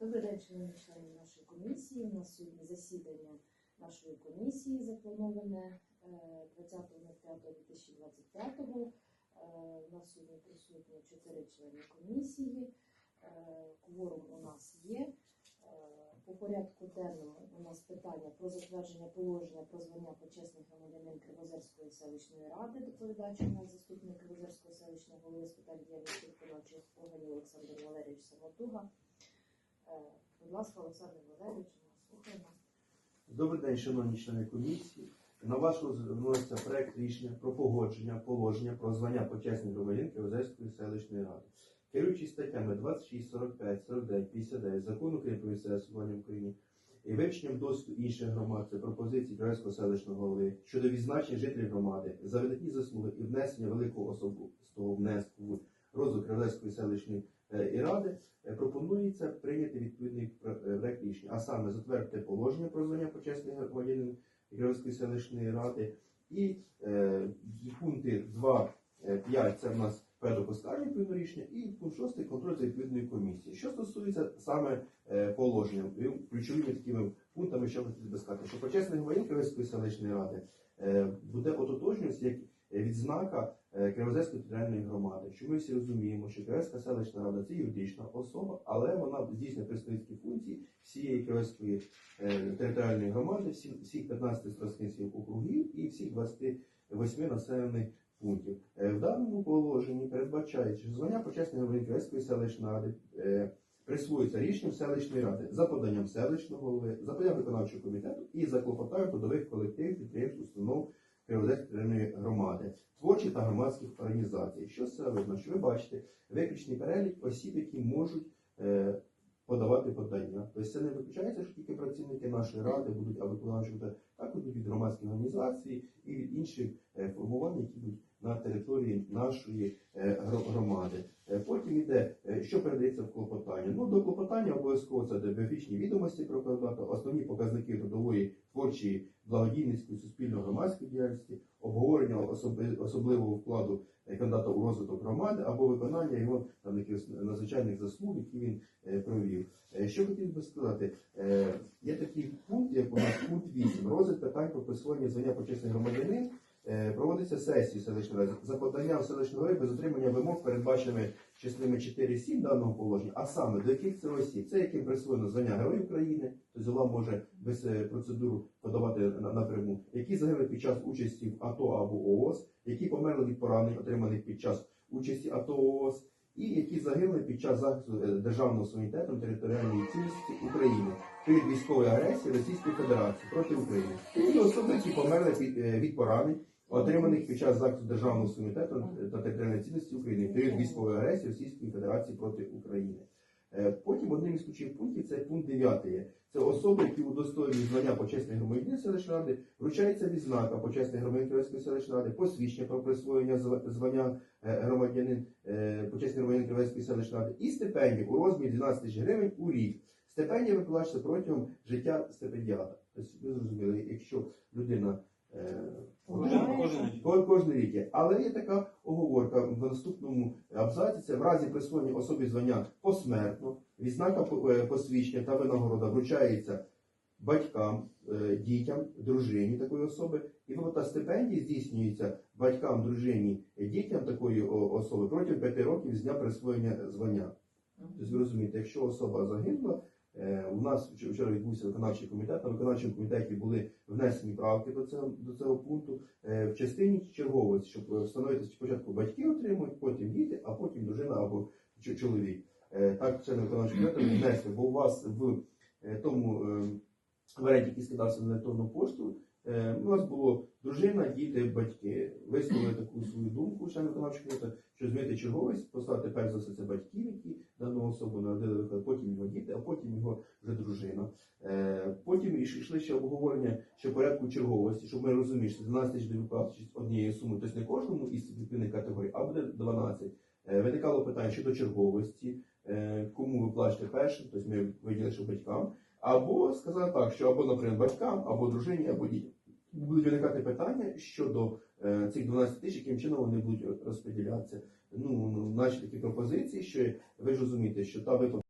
Добрий день, шановні члени нашої комісії. У нас сьогодні засідання нашої комісії заплановане е, 20.05.2025. Е, У нас сьогодні присутні чотири члени комісії. Е, Кворум у нас є. Е, По порядку денному у нас питання про затвердження положення про звання почесний громадянин Кривозерської селищної ради. Доповідач у нас заступник Кривозерської селищної голови з питань діяльності виконавчих органів Олександр Валерійович Самотуга. Е, Будь ласка, Олександр Валерійович, слухаємо. Добрий день, шановні члени комісії. На ваш розгляд вноситься проект рішення про погодження положення про звання почесних громадян Кривозерської селищної ради. Керуючись статтями 26, 45, 49, 59 закону України про місцеве Україні і вивченням досвіду інших громад, це пропозиції Кривецького селищного голови щодо відзначення жителів громади за видатні заслуги і внесення великого особистого внеску в розвиток Кривецької селищної е, ради, пропонується прийняти відповідний е, проект рішення, а саме затвердити положення про звання почесних громадянин Кривської селищної ради і е, пункти 2, 5 це в нас порядок оскарження відповідного рішення, і пункт 6 контроль за відповідної комісії. Що стосується саме е, положення, ключовими такими пунктами, що хотів би сказати, що почесний громадянин Кривської селищної ради е, буде ототожнюватися як відзнака е, Кривозерської територіальної громади. Що ми всі розуміємо, що Кривецька селищна рада це юридична особа, але вона здійснює представницькі функції всієї Кривецької е, територіальної громади, всіх 15 старостинських округів і всіх 28 населених пунктів. Е, В даному положенні передбачається, що звання почесних громадян Кривецької селищної ради е, присвоюється рішенням селищної ради за поданням селищного голови, за поданням виконавчого комітету і за клопотанням трудових колективів, підприємств, установ Кривозерської територіальної громади, творчих та громадських організацій. Що це? Що ви бачите виключний перелік осіб, які можуть е, подавати подання. Тобто це не виключається, що тільки працівники нашої ради будуть або комітету, також від громадських організацій і від інших е, формувань, які будуть на території нашої е, громади. Е, Потім йде, е, що передається в клопотання. Ну, до клопотання обов'язково це біографічні відомості про кандидата, основні показники трудової, творчої, благодійницької, суспільно-громадської діяльності, обговорення особливого вкладу е, кандидата у розвиток громади або виконання його там якихось надзвичайних заслуг, які він провів. Що хотів би сказати, є такий пункт, як у нас пункт 8, розгляд питань про присвоєння звання почесний громадянин. Е, Проводиться сесії селищної ради за поданням селищної ради без отримання вимог, передбаченими частинами 4-7 даного положення, а саме до яких це осіб, це яким присвоєно звання Герой України, тобто голова може без е, процедуру подавати на- напряму, які загинули під час участі в АТО або ООС, які померли від поранень, отриманих під час участі АТО ООС, і які загинули під час захисту е, державного суверенітету територіальної цілісності України перед військової агресії Російської Федерації проти України. І особи, які померли від поранень, отриманих під час захисту державного суверенітету та територіальної цілісності України перед військової агресії Російської Федерації проти України. Е, Потім одним із ключових пунктів це пункт 9. Це особи, які удостоєні звання почесних громадянин селищної ради, вручається відзнака почесних громадян Кривецької селищної ради, посвідчення про присвоєння звання е, громадянин е, почесний громадянин Кривецької селищної ради і стипендії у розмірі 12 тисяч гривень у рік. Стипендія виплачується протягом життя стипендіата. Тобто ви зрозуміли, якщо людина кожен рік. Ко- Кожен рік є. Але є така оговорка в наступному абзаці. Це в разі присвоєння особі звання посмертно, відзнака е, посвідчення та винагорода вручається батькам, е, дітям, дружині такої особи, і виплата стипендії здійснюється батькам, дружині, дітям такої особи протягом п'яти років з дня присвоєння звання. Тобто ви розумієте, якщо особа загинула, у нас вчора відбувся виконавчий комітет. На виконавчому комітеті були внесені правки до цього до цього пункту е, в частині черговості, щоб встановити спочатку батьки отримують, потім діти, а потім дружина або чоловік. Е, Так, члени виконавчого комітету внесли, бо у вас в е, тому е, варіанті, який скидався на електронну пошту, е, у нас було дружина, діти, батьки. Висловили таку свою думку, члени виконавчого комітету, що змінити черговість, поставити перш за все це батьків, які дану особу народили, потім його діти, а потім його вже дружина. Е, Потім йшли ще обговорення ще порядку черговості, щоб ми розуміли, що 12 тисяч виплати однієї суми, тобто не кожному із відповідних категорій, а буде 12. Е, Виникало питання щодо черговості, е, кому виплачувати першим, тобто ми виділи, що батькам, або сказати так, що або, наприклад, батькам, або дружині, або дітям. Будуть виникати питання щодо е, цих 12 тисяч, яким чином вони будуть розподілятися. Ну, наші такі пропозиції, що ви ж розумієте, що та виплата.